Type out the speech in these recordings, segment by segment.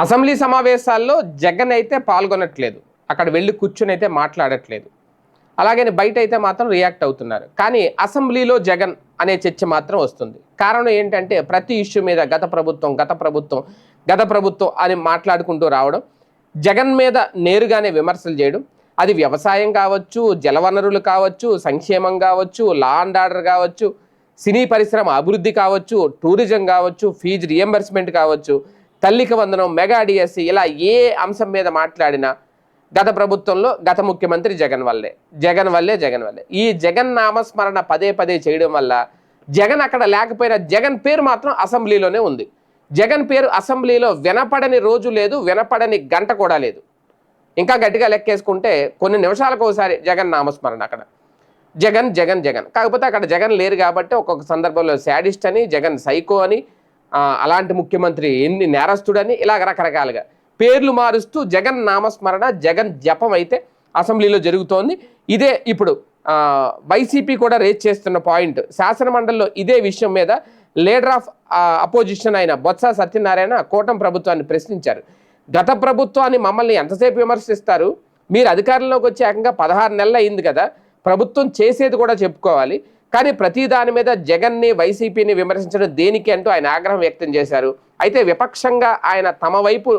Assembly సమావేశాల్లో జగన్ అయితే పాల్గొనట్లేదు. అక్కడ వెళ్ళి కూర్చుని అయితే మాట్లాడట్లేదు. అలాగని బయట అయితే మాత్రం రియాక్ట్ అవుతున్నారు. కానీ అసెంబ్లీలో జగన్ అనే చర్చ మాత్రం వస్తుంది. కారణం ఏంటంటే ప్రతి ఇష్యూ మీద గత ప్రభుత్వం గత ప్రభుత్వం గత ప్రభుత్వం అని మాట్లాడుకుంటూ రావడం జగన్ మీద నేరుగానే విమర్శలు చేయడం అది వ్యవసాయం కావచ్చు జలవనరులు కావచ్చు సంక్షేమం కావచ్చు లా అండ్ ఆర్డర్ కావచ్చు సినీ పరిశ్రమ అభివృద్ధి కావచ్చు టూరిజం కావచ్చు ఫీజు రియంబర్స్మెంట్ కావచ్చు తల్లికి వందనం మెగా డిఎస్సి ఇలా ఏ అంశం మీద మాట్లాడినా గత ప్రభుత్వంలో గత ముఖ్యమంత్రి జగన్ వల్లే జగన్ వల్లే జగన్ వల్లే. ఈ జగన్ నామస్మరణ పదే పదే చేయడం వల్ల జగన్ అక్కడ లేకపోయినా జగన్ పేరు మాత్రం అసెంబ్లీలోనే ఉంది. జగన్ పేరు అసెంబ్లీలో వినపడని రోజు లేదు వినపడని గంట కూడా లేదు. ఇంకా గట్టిగా లెక్కేసుకుంటే కొన్ని నిమిషాలకు ఒకసారి జగన్ నామస్మరణ అక్కడ. జగన్ జగన్ జగన్. కాకపోతే అక్కడ జగన్ లేరు కాబట్టి ఒక్కొక్క సందర్భంలో శాడిస్ట్ అని జగన్ సైకో అని అలాంటి ముఖ్యమంత్రి ఎన్ని నేరస్తుడని ఇలాగ రకరకాలుగా పేర్లు మారుస్తూ జగన్ నామస్మరణ జగన్ జపం అయితే అసెంబ్లీలో జరుగుతోంది. ఇదే ఇప్పుడు వైసీపీ కూడా రేజ్ చేస్తున్న పాయింట్. శాసనమండలిలో ఇదే విషయం మీద లీడర్ ఆఫ్ అపోజిషన్ అయిన బొత్స సత్యనారాయణ కూటమి ప్రభుత్వాన్ని ప్రశ్నించారు. గత ప్రభుత్వాన్ని మమ్మల్ని ఎంతసేపు విమర్శిస్తారు? మీరు అధికారంలోకి వచ్చి ఏకంగా పదహారు నెలలు అయింది కదా ప్రభుత్వం చేసేది కూడా చెప్పుకోవాలి. కానీ ప్రతి దాని మీద జగన్ని వైసీపీని విమర్శించడం దేనికి అంటూ ఆయన ఆగ్రహం వ్యక్తం చేశారు. అయితే విపక్షంగా ఆయన తమ వైపు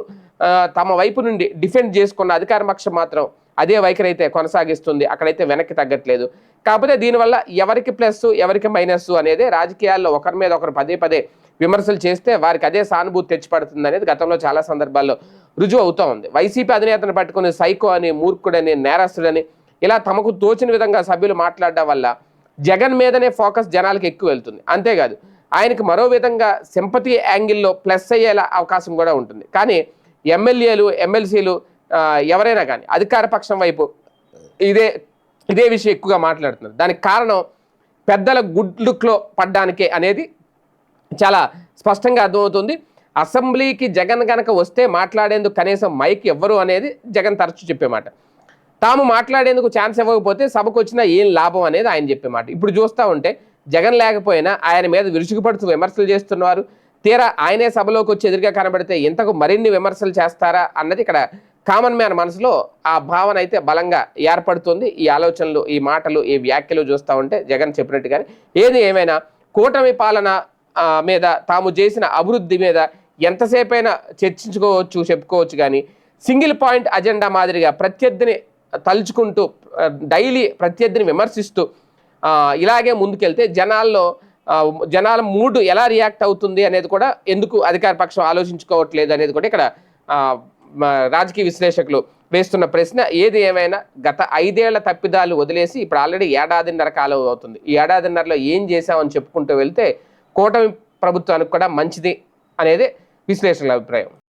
తమ వైపు నుండి డిఫెండ్ చేసుకున్న అధికార పక్షం మాత్రం అదే వైఖరి అయితే కొనసాగిస్తుంది. అక్కడైతే వెనక్కి తగ్గట్లేదు. కాకపోతే దీనివల్ల ఎవరికి ప్లస్ ఎవరికి మైనస్ అనేది రాజకీయాల్లో ఒకరి మీద ఒకరు పదే పదే విమర్శలు చేస్తే వారికి అదే సానుభూతి తెచ్చిపడుతుంది అనేది గతంలో చాలా సందర్భాల్లో రుజువు అవుతూ ఉంది. వైసీపీ అధినేతను పట్టుకుని సైకో అని మూర్ఖుడని నేరస్తుడని ఇలా తమకు తోచిన విధంగా సభ్యులు మాట్లాడడం వల్ల జగన్ మీదనే ఫోకస్ జనాలకు ఎక్కువ వెళ్తుంది. అంతేకాదు ఆయనకి మరో విధంగా సింపతి యాంగిల్లో ప్లస్ అయ్యేలా అవకాశం కూడా ఉంటుంది. కానీ ఎమ్మెల్యేలు ఎమ్మెల్సీలు ఎవరైనా కానీ అధికార పక్షం వైపు ఇదే ఇదే విషయం ఎక్కువగా మాట్లాడుతున్నారు. దానికి కారణం పెద్దల గుడ్ లుక్లో పడ్డానికే అనేది చాలా స్పష్టంగా అర్థమవుతుంది. అసెంబ్లీకి జగన్ గనక వస్తే మాట్లాడేందుకు కనీసం మైక్ ఎవ్వరు అనేది జగన్ తరచూ చెప్పే మాట తాము మాట్లాడేందుకు ఛాన్స్ ఇవ్వకపోతే సభకు వచ్చినా ఏం లాభం అనేది ఆయన చెప్పే మాట. ఇప్పుడు చూస్తూ ఉంటే జగన్ లేకపోయినా ఆయన మీద విరుచుకుపడుతూ విమర్శలు చేస్తున్నారు. తీరా ఆయనే సభలోకి వచ్చి ఎదురుగా కనబడితే ఇంతకు మరిన్ని విమర్శలు చేస్తారా అన్నది ఇక్కడ కామన్ మ్యాన్ మనసులో ఆ భావన అయితే బలంగా ఏర్పడుతుంది. ఈ ఆలోచనలు ఈ మాటలు ఈ వ్యాఖ్యలు చూస్తూ ఉంటే జగన్ చెప్పినట్టుగానే ఏది ఏమైనా కూటమి పాలన మీద తాము చేసిన అభివృద్ధి మీద ఎంతసేపైనా చర్చించుకోవచ్చు చెప్పుకోవచ్చు కానీ సింగిల్ పాయింట్ అజెండా మాదిరిగా ప్రత్యర్థిని తలుచుకుంటూ డైలీ ప్రత్యర్థిని విమర్శిస్తూ ఇలాగే ముందుకెళ్తే జనాల్లో జనాల మూడ్ ఎలా రియాక్ట్ అవుతుంది అనేది కూడా ఎందుకు అధికార పక్షం ఆలోచించుకోవట్లేదు అనేది కూడా ఇక్కడ రాజకీయ విశ్లేషకులు వేస్తున్న ప్రశ్న ఏది ఏమైనా గత ఐదేళ్ళ తప్పిదాలు వదిలేసి ఇప్పుడు ఆల్రెడీ ఏడాదిన్నర కాలం అవుతుంది. ఈ ఏడాదిన్నరలో ఏం చేశామని చెప్పుకుంటూ వెళ్తే కూటమి ప్రభుత్వానికి కూడా మంచిది అనేది విశ్లేషకుల అభిప్రాయం.